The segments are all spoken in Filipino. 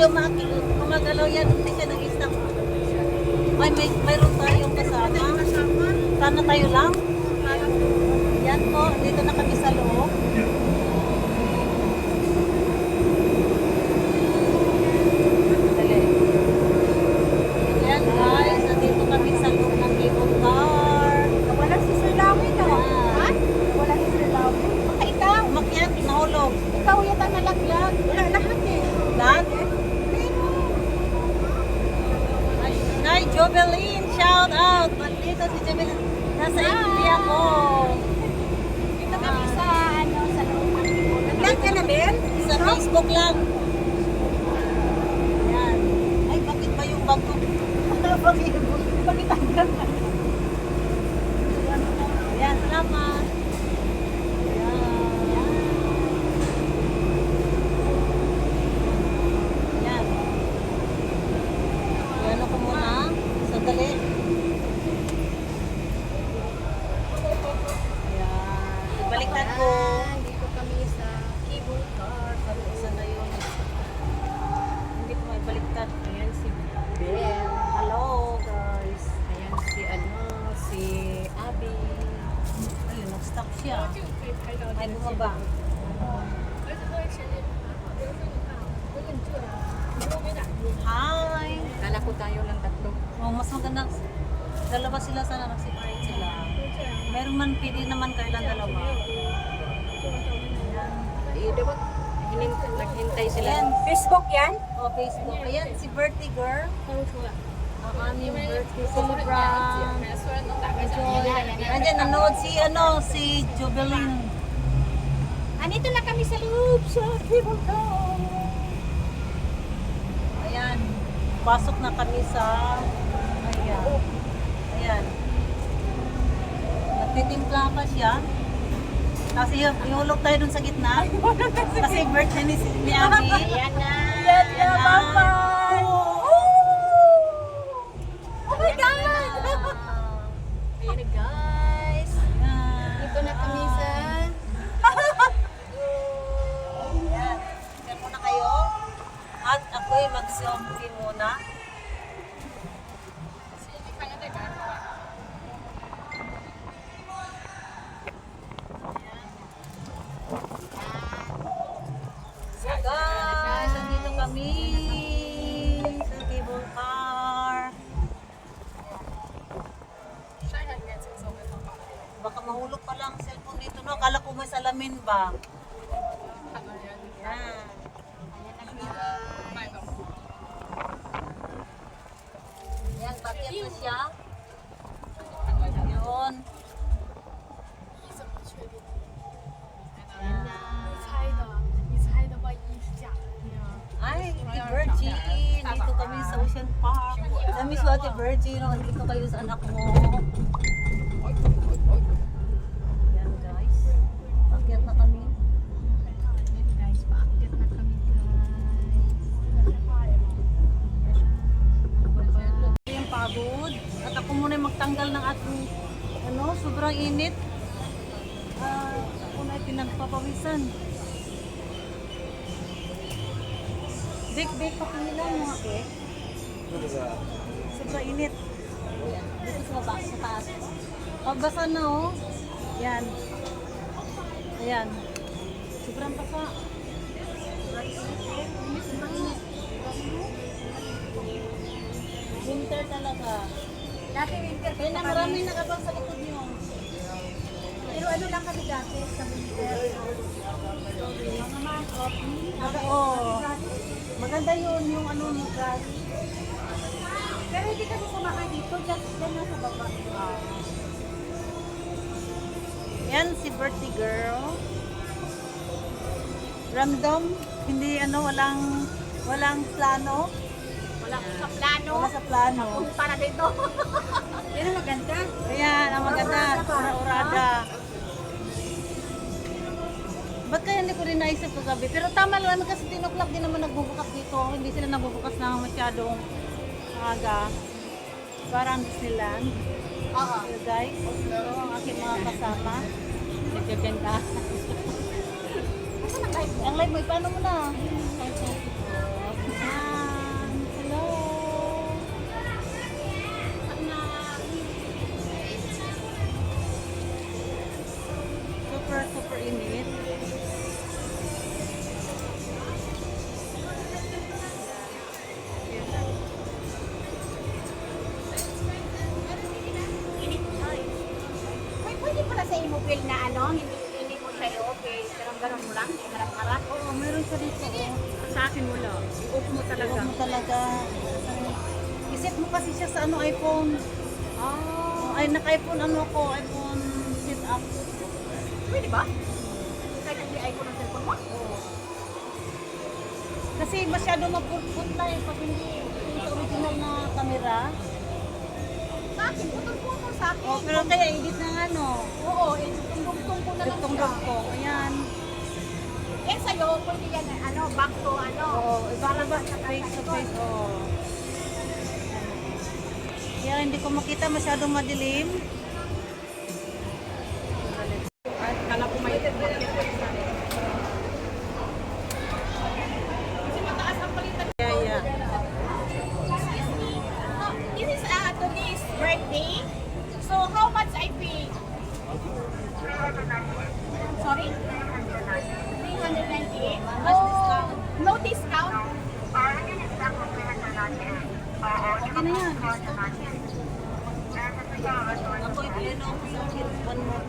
Ayan kasi umaki, umagalaw yan. Hindi siya nag-stop. May, may, mayroon tayong kasama. Sana tayo lang. Yan po, dito na kami sa loob. Dali. Yan guys, nandito kami sa loob ng cable car. Wala si Sir Lawin, no? Ah. Ha? Wala si Sir Lawin. Baka ikaw. Umakyat, nahulog. Ikaw yata nalaglag. Wala lahat eh. Lahat? Ay, Nay, Jovelyn, shout out. Nandito si Jovelyn. Nasa India ko. Dito kami sa, ano, sa loob ng Timor. Nag-live ka na, Ben? Sa Facebook lang. Yan. Ay, bakit ba yung bag ko? Bakit? Bakit hanggang Ayan, salamat. Ayan. Ayan. Ayan ako muna. Sandali. Ayan. Baliktad ko. Dito kami sa cable car. Sabi isa na yun. Hindi ko may baliktad. Ayan si Ben. Hello, guys. Ayan si ano, si Abby. Ayun, nag-stop siya. Ay, bumaba. Hi! Ko tayo lang tatlo. Oh, mas maganda. Dalawa sila sana nag-separate sila. Meron man, pwede naman kailan dalawa. Eh, dapat hinintay, naghintay sila. Ayan. Facebook yan? Oh, Facebook. Ayan, si Bertie girl. Ang aming birthday celebrant. Enjoy. Andyan, nanood si, ano, si Jubilin. Andito na kami sa loob sa cable car. Ayan. Pasok na kami sa... Ayan. Ayan. Nagtitimpla pa siya. Kasi ihulog tayo dun sa gitna. Kasi birthday ni, ni Abby. Ayan na. Ayan na. bye-bye. Oh ba? Yan. Yan, bakit siya? Yun. Ay, Ate Virgin. Dito kami sa Ocean Park. Namiss ko Ate Virgin. Nandito kayo sa anak mo. Sobrang init. Ah, ako na pinagpapawisan. Bake, bake pa kanila mga cake. Sobrang init. Dito sa baba, sa taas. Pagbasa na oh. Yan. Ayan. Sobrang basa. Init. Winter talaga. Dati winter Kaya na marami nakabang sa likod niyo. Pero ano lang kami dati sa winter. Mga man. Maganda yun yung ano ng grass. Pero hindi kami sumakay dito. Just dyan lang sa baba. Yan si Bertie girl. Random, hindi ano, walang walang plano. Wala ko sa plano. Wala sa plano. Para dito. Yan ang maganda. Ayan, ang maganda. Ura-urada. Ba't kaya hindi ko rin naisip kagabi? Pero tama lang kasi 10 o'clock din naman nagbubukas dito. Hindi sila nagbubukas na masyadong aga. Parang Disneyland. Oo. So guys, ito ang aking mga kasama. Nagkaganda. Mo? Ang live mo, paano mo na? Ano, hindi, hindi mo siya i-okay. Pero ganun mo lang, harap-harap. Oo, meron siya dito. Oh. Sa akin lang. I-off mo talaga. Huwag mo talaga. Isip mo kasi siya sa ano iPhone. Ah. Ay, naka-iPhone ano ko, iPhone sit up. Pwede ba? Kahit hindi icon ng cellphone mo? Kasi masyado maputput na eh pag hindi sa original na camera. Sa akin, putol-putol sa akin. Oh, pero kaya edit ng ano, Oo, eh, tungtong ko na lang siya. dugtong. Ayan. Eh, sa'yo, pwede yan, eh, ano, back to, ano. Oo, oh, para ba sa face to face. Oh. Kaya hindi ko makita masyadong madilim. At kala ko may Kasi mataas ang palitan. Kaya, yeah. Excuse me. Uh, this is uh, today's birthday. So, how much I pay? Sorry? 398? Mas discount. No discount? Okay na yan. Ako ipleno ako sa akin. One more.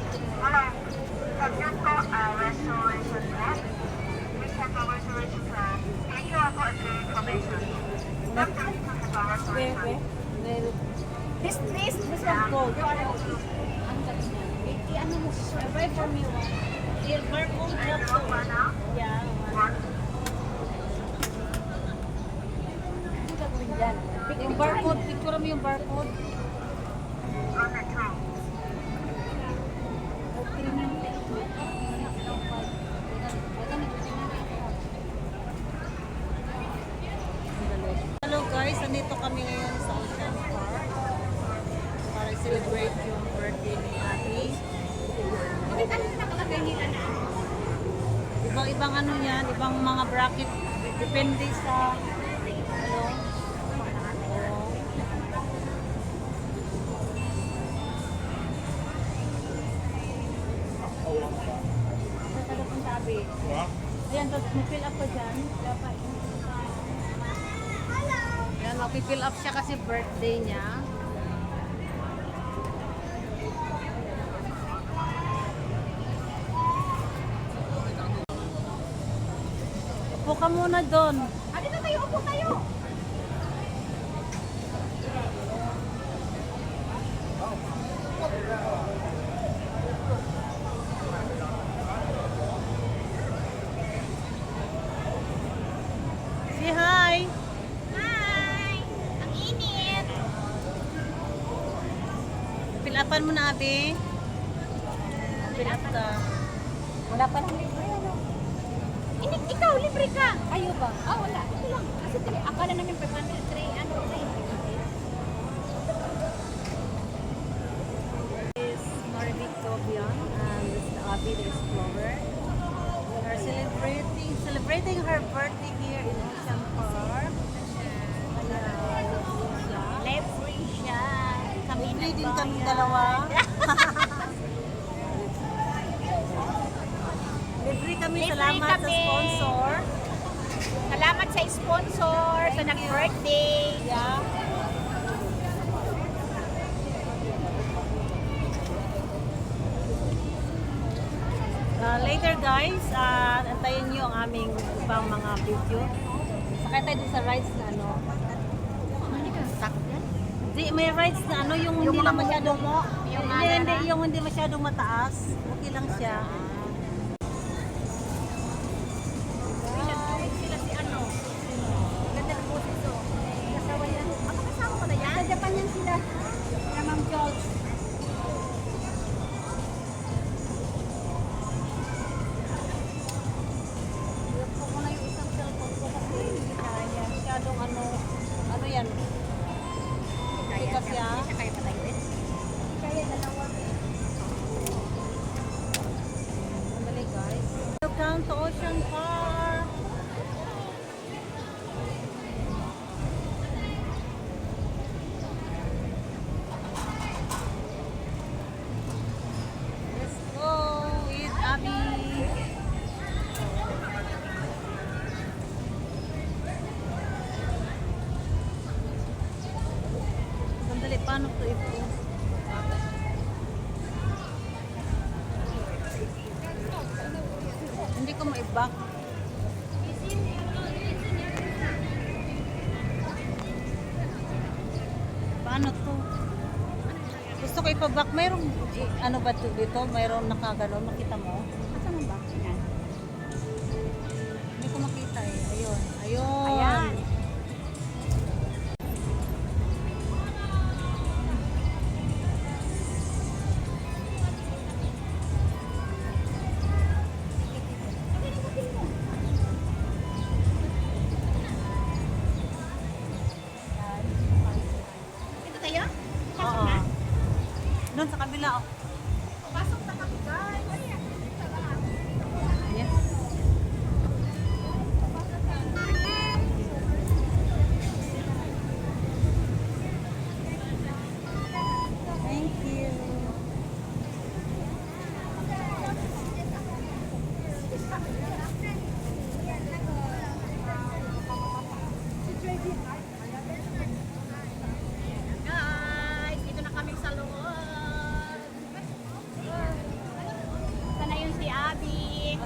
Where, where? Where? This, this, this one gold. You are okay. Ang galing niya. Eh, ano mo siya? Buy for me one. Here, barcode also. Yeah, one. Ano gagawin dyan? Yung barcode, picture mo yung barcode. Hello guys, nandito kami ngayon sa Ocean Park para celebrate yung birthday ni Ate. Bakit ano nakalagay nila na? Ibang-ibang ano yan, ibang mga bracket. Depende sa Ayan, mag-fill up siya kasi birthday niya. Upo ka muna doon. Ano na tayo? Upo tayo. shopping. Di, may rides na ano, yung, hindi lang masyadong. Yung hindi, hindi, yung hindi masyadong mataas. Okay lang siya. Ko ipa-back. Mayroong, eh, ano ba to dito? Mayroong nakaganon. Makita mo?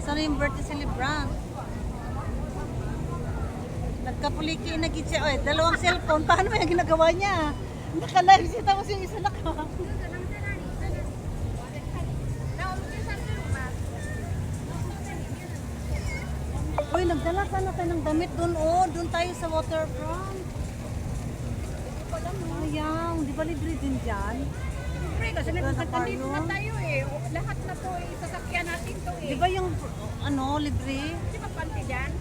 Abby. Asan na yung birthday celebrant? Nagkapuliki na kitsi. Oy, dalawang cellphone. Paano yung ginagawa niya? Naka-live siya tapos yung isa naka. Uy, nagdala sana tayo ng damit doon. Oh, doon tayo sa waterfront. Sayang, di ba libre din dyan? Siyempre, kasi Ito na nandito na tayo. Eh. Lahat na to eh. Sasakyan natin to eh. Di ba yung, ano, libre? Di ba panty dyan?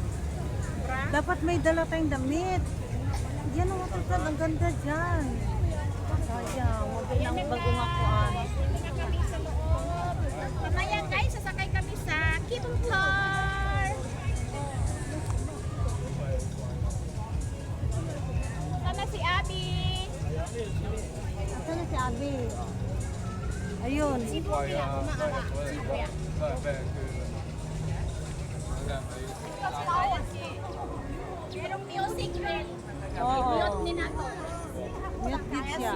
Bra? Dapat may dala tayong damit. Yan ang waterfront, ang ganda dyan. Sayang, wag Ayan nang na bagong Merong music din. Oo. Mute ni nato. Mute din siya.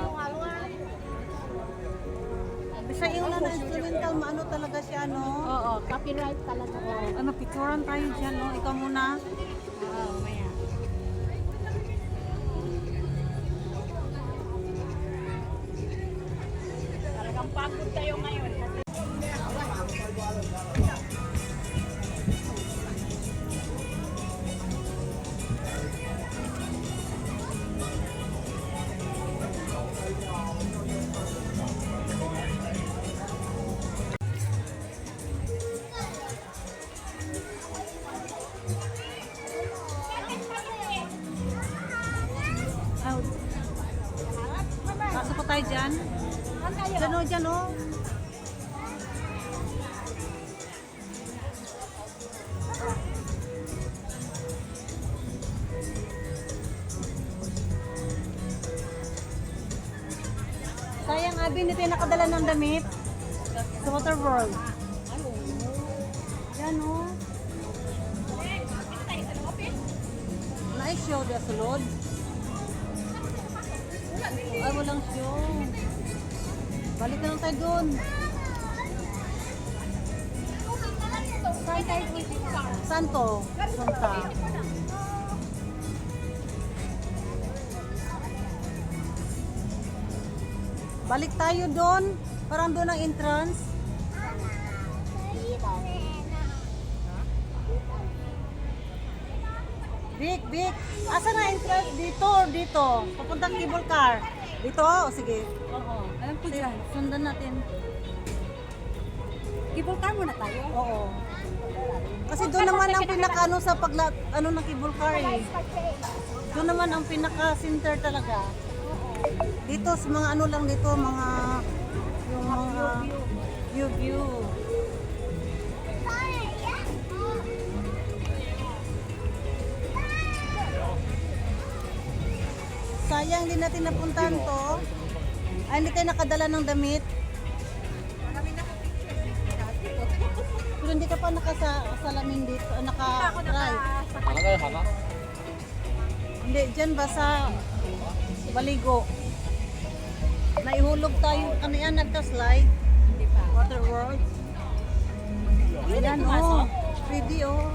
Bisa yung na instrumental, maano talaga siya, no? Oo, copyright talaga. Ay, mapicturan tayo dyan, no? Ikaw muna. Oo, maya. Dyan, o, dyan, o. Sayang, Abi, hindi tayo nakadala ng damit. Sa Water World. Yan, o. Nice show, dia sulod. Ay, walang show. Balik na lang tayo doon. Saan to? Punta. Balik tayo doon. Parang doon ang entrance. Big, big. Asa na entrance? Dito or dito? Papuntang cable car. Dito? O sige po dyan. Sundan natin. Kibulkar muna tayo? Oo. Kasi doon naman ang pinaka ano sa pagla ano ng Kibulkar eh. Doon naman ang pinaka center talaga. Dito sa mga ano lang dito, mga yung mga view view. Sayang din natin napuntahan to. Ay, hindi kayo nakadala ng damit? Marami na Pero hindi ka pa nakasalamin dito, naka-drive. Ano kayo, hama? Hindi, dyan basa baligo. Naihulog tayo. Ano yan, nagka-slide? Hindi pa. Water world. Ayan, oh. 3D, oh.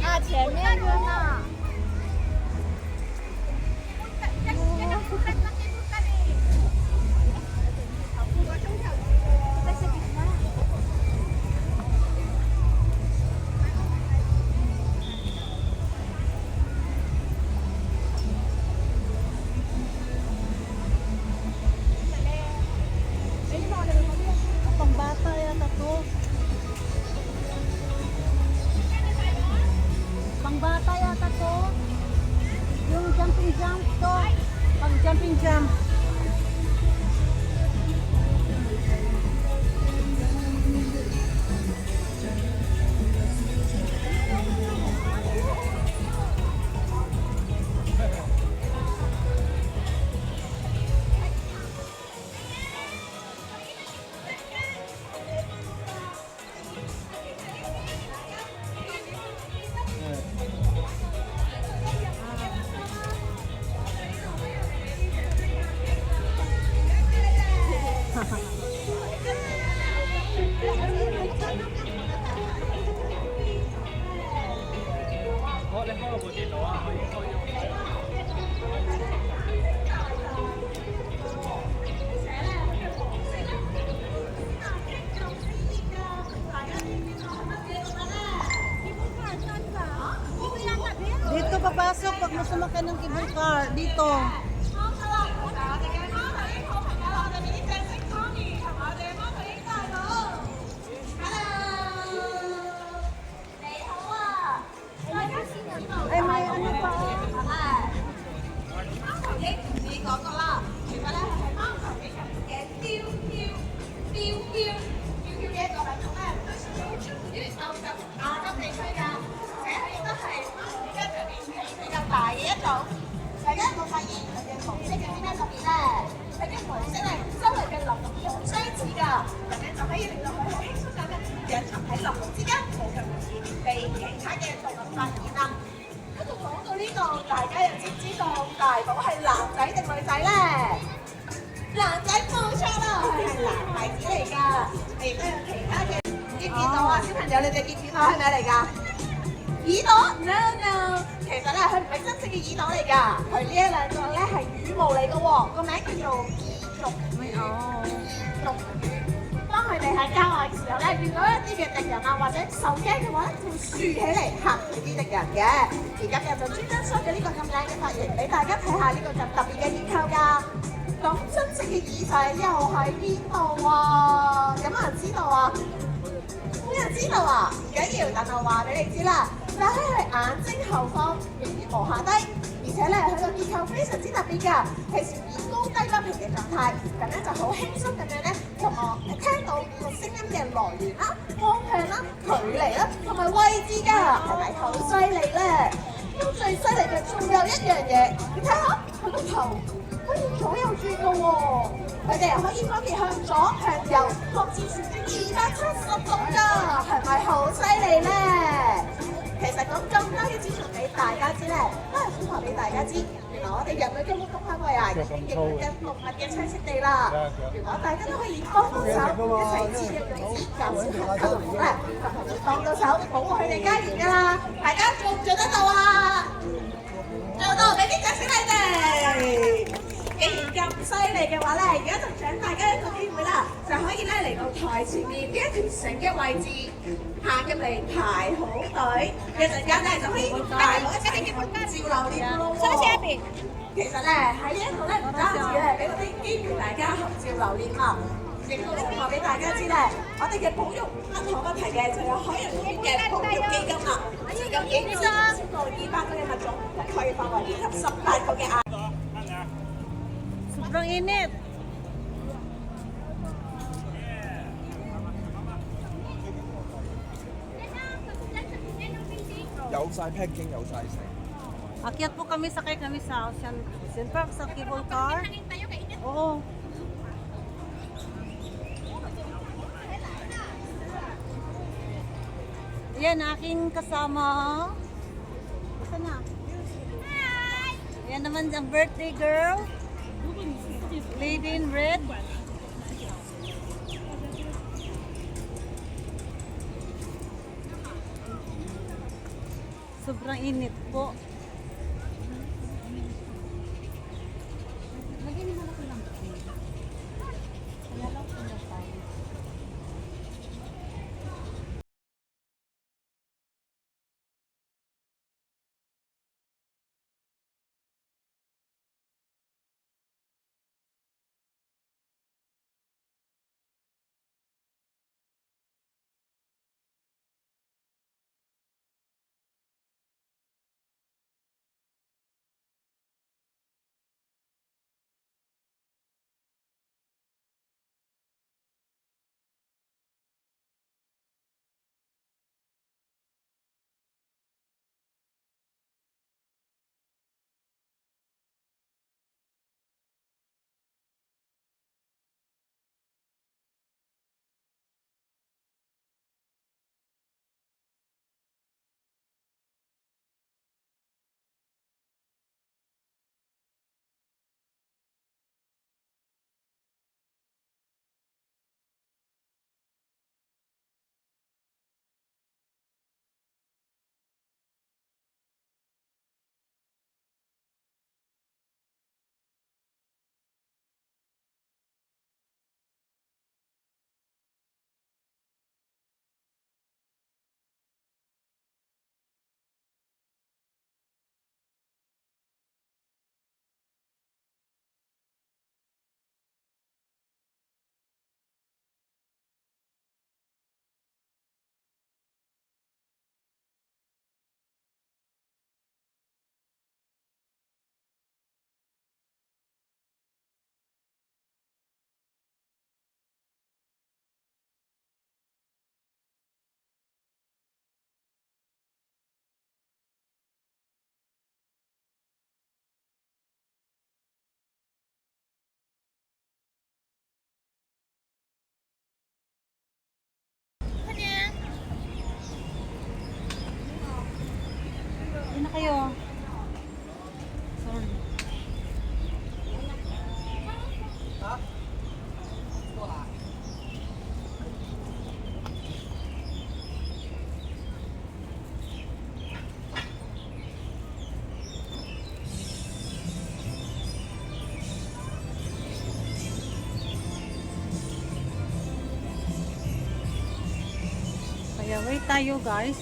Ah, chairman. Punta na. Dito. 其他嘅，見唔見到啊？小朋友，你哋見唔見到係咩嚟㗎？耳朵？No no，其實咧佢唔係真正嘅耳朵嚟㗎，佢呢一兩個咧係羽毛嚟嘅喎，個名叫做耳肉。May, oh. 陸羽。當佢哋喺郊外嘅時候咧，遇到一啲嘅敵人啊，或者受驚嘅話咧，就會豎起嚟嚇佢啲敵人嘅。而今日就專登梳咗呢個咁靚嘅髮型俾大家睇下，呢個就特別嘅結構㗎。咁真正嘅耳仔又喺邊度啊？有冇人知道啊？冇人知道啊？唔緊要，等我話俾你知啦。就喺佢眼睛後方，仍然無下低，而且咧佢個結構非常之特別㗎，係呈現高低不平嘅狀態。咁咧就好輕鬆咁樣咧，同我聽到個聲音嘅來源啦、方向啦、距離啦同埋位置㗎，係咪好犀利咧？咁最犀利嘅仲有一樣嘢，你睇下佢個頭可以左右轉嘅喎。佢哋可以分別向左、向右，各自旋轉二百七十度㗎，係咪好犀利咧？其實講咁多嘅資訊俾大家知咧，都係想話俾大家知，原來我哋人類嘅烏冬香味啊，已經認緊動物嘅棲息地啦。如果大家都可以幫到手，一齊自用用紙減少環境污染咧，就係會幫到手保護佢哋家園㗎啦。大家做唔做得到啊？做到，俾啲掌聲你哋！既然咁犀利嘅話咧，而家就獎大家一個機會啦，就可以咧嚟到台前面呢一條繩嘅位置，行入嚟排好隊，一陣間咧就可以大攞一張嘅照留念咯喎。其實咧喺呢一度咧唔單止咧俾嗰啲機會大家合照留念啊，亦都咧話俾大家知咧，我哋嘅保育不可不提嘅就有海洋公園嘅保育基金啦，至今已經超過二百個嘅物種，佢範圍以及十八個嘅亞。Sobrang init. Yaw sa packing, yaw sa isa. Akyat po kami, sakay kami sa Ocean, Ocean Park, sa cable car. Oo. Yan, aking kasama. Basta na. Yan naman ang birthday girl. Lady in red. Sobrang init po. Wait tayo guys.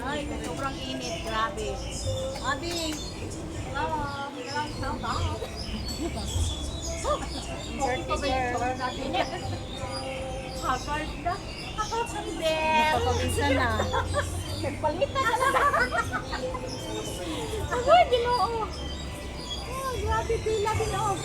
Ay, sobrang init. Grabe. Abi, Oo. Kailangan sa bawang. birthday girl. Haggard na. Napapawisan na. Nagpalitan na lang. Ako, ginoo. Oh, grabe pila ginoo.